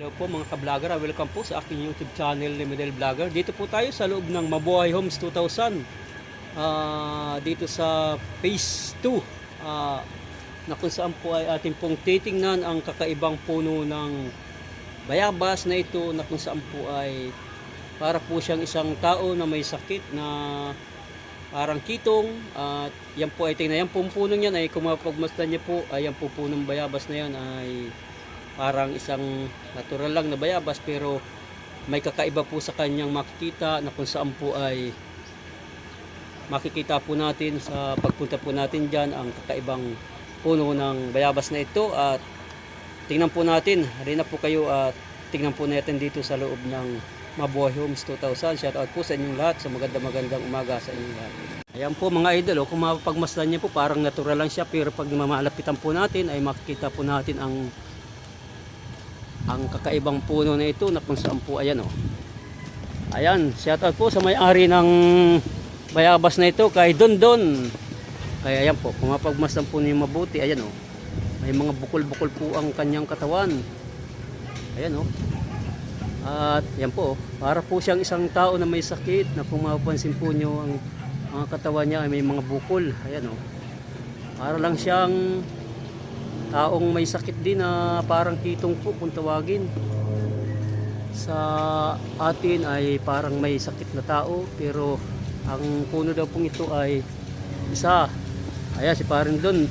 Hello po mga ka-vlogger, welcome po sa aking YouTube channel ni Medel Vlogger. Dito po tayo sa loob ng Mabuhay Homes 2000. Ah, dito sa Phase 2. Ah, na kung saan po ay ating pong titingnan ang kakaibang puno ng bayabas na ito na kung saan po ay para po siyang isang tao na may sakit na parang kitong at yan po ay tingnan yan pong puno niyan ay kung mapagmasdan niyo po ay yan po punong bayabas na yan ay parang isang natural lang na bayabas pero may kakaiba po sa kanyang makikita na kung saan po ay makikita po natin sa pagpunta po natin dyan ang kakaibang puno ng bayabas na ito. At tingnan po natin rin na po kayo at tingnan po natin dito sa loob ng Mabuhay Homes 2000 shout out po sa inyong lahat sa maganda magandang umaga sa inyong lahat. Ayan po mga idol oh, kung mapagmasdan niyo po parang natural lang siya pero pag mamalapitan po natin ay makikita po natin ang ang kakaibang puno na ito na kung saan po ayan oh. Ayan, shout out po sa may-ari ng bayabas na ito kay Don Don. Kaya ayan po, kung mapagmasdan po niyo mabuti, ayan oh. May mga bukol-bukol po ang kanyang katawan. Ayan oh. At yan po, oh, para po siyang isang tao na may sakit na kung mapapansin po niyo ang mga katawan niya ay may mga bukol. Ayan oh. Para lang siyang taong may sakit din na parang kitong po kung tawagin. Sa atin ay parang may sakit na tao pero ang puno daw pong ito ay isa. Ayan si parin doon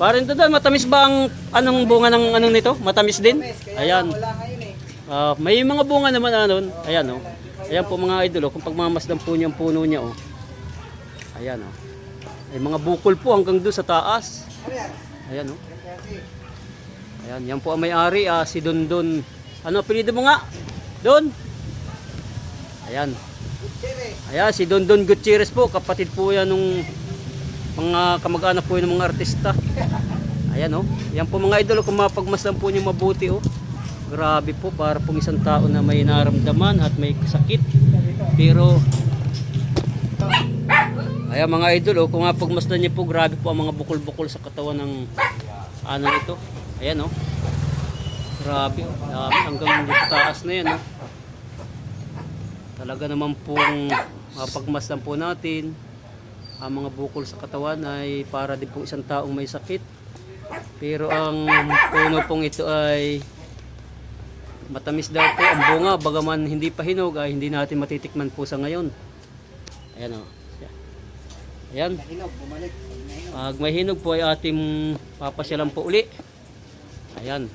parin doon matamis ba ang anong bunga ng anong nito? Matamis din? Ayan. Ah, may mga bunga naman anon ayan oh. Ayan po mga idol oh, kung pagmamasdan po niya ang puno niya oh. Ayan oh. Ay mga bukol po hanggang doon sa taas. Ano yan? Ayan oh Ayan, yan po ang may-ari, ah, si Dondon. Ano apelyido mo nga? Don? Ayan. Ayan, si Dondon Gutierrez po. Kapatid po yan nung mga kamag-anak po yan ng mga artista. Ayan, oh. Yan po mga idol, kung mapagmasdan po niyo mabuti, oh. Grabe po, para pong isang tao na may naramdaman at may sakit. Pero, ayan mga idol, oh, kung mapagmasdan niyo po, grabe po ang mga bukol-bukol sa katawan ng ano ito. Ayan, oh. Grabe, oh. Dami, hanggang taas na yan, oh. Talaga naman pong mapagmasdan po natin ang mga bukol sa katawan ay para din po isang taong may sakit. Pero ang puno pong ito ay matamis daw po ang bunga bagaman hindi pa hinog ay hindi natin matitikman po sa ngayon. Ayan o. Ayan. Pag may hinog po ay ating papasyalan po uli. Ayan.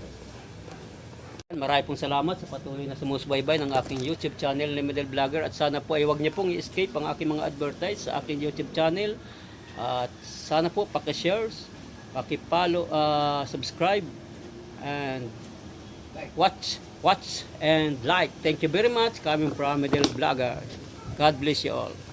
Marami pong salamat sa patuloy na sumusubaybay ng aking YouTube channel ni Medel Vlogger at sana po ay huwag niyo pong i-escape ang aking mga advertise sa aking YouTube channel at sana po paki-share, paki-follow, uh, subscribe and watch, watch and like. Thank you very much coming from Medel Vlogger. God bless you all.